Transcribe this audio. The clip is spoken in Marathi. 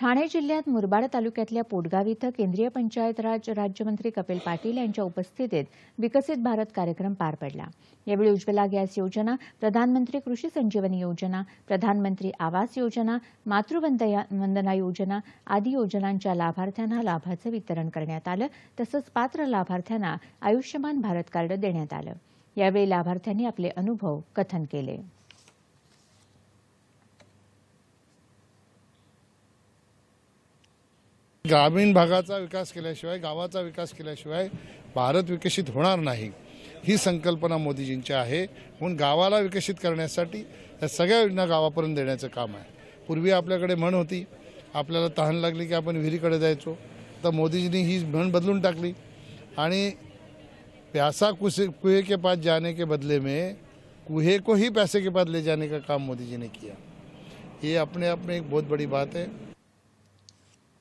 ठाणे जिल्ह्यात मुरबाड तालुक्यातल्या पोटगाव इथं केंद्रीय पंचायत राज राज्यमंत्री कपिल पाटील यांच्या उपस्थितीत विकसित भारत कार्यक्रम पार पडला. यावेळी उज्ज्वला गॅस योजना प्रधानमंत्री कृषी संजीवनी योजना प्रधानमंत्री आवास योजना मातृवंदना वंदना योजना आदी योजनांच्या लाभार्थ्यांना लाभाचं वितरण करण्यात आलं तसंच पात्र लाभार्थ्यांना आयुष्यमान भारत कार्ड देण्यात आलं. यावेळी लाभार्थ्यांनी आपले अनुभव कथन केले. ग्रामीण भागाचा विकास केल्याशिवाय गावाचा विकास केल्याशिवाय भारत विकसित होणार नाही. ही संकल्पना मोदीजींची आहे. म्हणून गावाला विकसित करण्यासाठी या सगळ्या योजना गावापर्यंत देण्याचं काम आहे. पूर्वी आपल्याकडे म्हण होती आपल्याला तहान लागली की आपण विहिरीकडे जायचो. तर मोदीजींनी ही म्हण बदलून टाकली. आणि प्यासा कुसे कुहे के पास जाने के बदले में कुहे को ही पैसे के पास ले जाने का काम मोदी जी ने किया. ये अपने आप में एक बहुत बड़ी बात है.